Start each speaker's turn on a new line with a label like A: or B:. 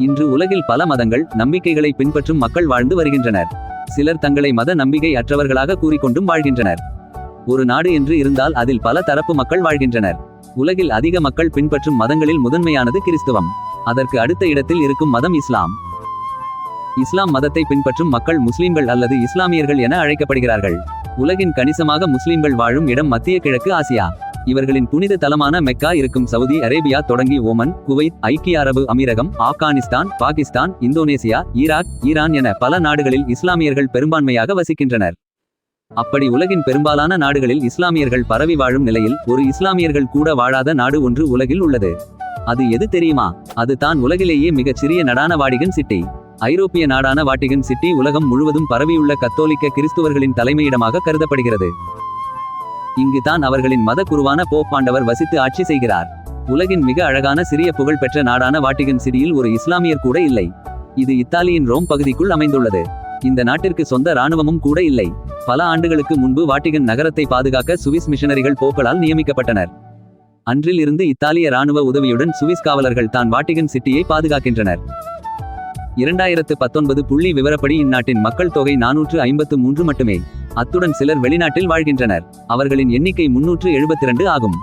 A: இன்று உலகில் பல மதங்கள் நம்பிக்கைகளை பின்பற்றும் மக்கள் வாழ்ந்து வருகின்றனர். சிலர் தங்களை மத நம்பிக்கை அற்றவர்களாக கூறிக்கொண்டும் வாழ்கின்றனர். ஒரு நாடு என்று இருந்தால் அதில் பல தரப்பு மக்கள் வாழ்கின்றனர். உலகில் அதிக மக்கள் பின்பற்றும் மதங்களில் முதன்மையானது கிறிஸ்துவம். அதற்கு அடுத்த இடத்தில் இருக்கும் மதம் இஸ்லாம். இஸ்லாம் மதத்தை பின்பற்றும் மக்கள் முஸ்லிம்கள் அல்லது இஸ்லாமியர்கள் என அழைக்கப்படுகிறார்கள். உலகின் கணிசமாக முஸ்லிம்கள் வாழும் இடம் மத்திய கிழக்கு ஆசியா. இவர்களின் புனித தலமான மெக்கா இருக்கும் சவுதி அரேபியா தொடங்கி ஓமன் குவைத் ஐக்கிய அரபு அமீரகம் Afghanistan Pakistan Indonesia Iraq Iran என பல நாடுகளில் இஸ்லாமியர்கள் பெரும்பான்மையாக வசிக்கின்றனர். அப்படி உலகின் பெரும்பாலான நாடுகளில் இஸ்லாமியர்கள் பரவி வாழும் நிலையில் ஒரு இஸ்லாமியர்கள் கூட வாழாத நாடு ஒன்று உலகில் உள்ளது. அது எது தெரியுமா? அது தான் உலகிலேயே மிகச் சிறிய நடான வாடிகன் சிட்டி. ஐரோப்பிய நாடான வாட்டிகன் சிட்டி உலகம் முழுவதும் பரவியுள்ள கத்தோலிக்க கிறிஸ்துவர்களின் தலைமையிடமாக கருதப்படுகிறது. இங்கு தான் அவர்களின் மத குருவான போப் பாண்டவர் வசித்து ஆட்சி செய்கிறார். உலகின் மிக அழகான சிறிய புகழ்பெற்ற நாடான வாட்டிகன் சிட்டியில் ஒரு இஸ்லாமியர் கூட இல்லை. இது இத்தாலியின் ரோம் பகுதிக்குள் அமைந்துள்ளது. இந்த நாட்டிற்கு சொந்த இராணுவமும் கூட இல்லை. பல ஆண்டுகளுக்கு முன்பு வாட்டிகன் நகரத்தை பாதுகாக்க சுவிஸ் மிஷனரிகள் போக்களால் நியமிக்கப்பட்டனர். அன்றில் இருந்து இத்தாலிய இராணுவ உதவியுடன் சுவிஸ் காவலர்கள் தான் வாட்டிகன் சிட்டியை பாதுகாக்கின்றனர். இரண்டாயிரத்து பத்தொன்பது புள்ளி விவரப்படி இந்நாட்டின் மக்கள் தொகை நானூற்று ஐம்பத்து மூன்று மட்டுமே. அத்துடன் சிலர் வெளிநாட்டில் வாழ்கின்றனர். அவர்களின் எண்ணிக்கை முன்னூற்று எழுபத்திரண்டு ஆகும்.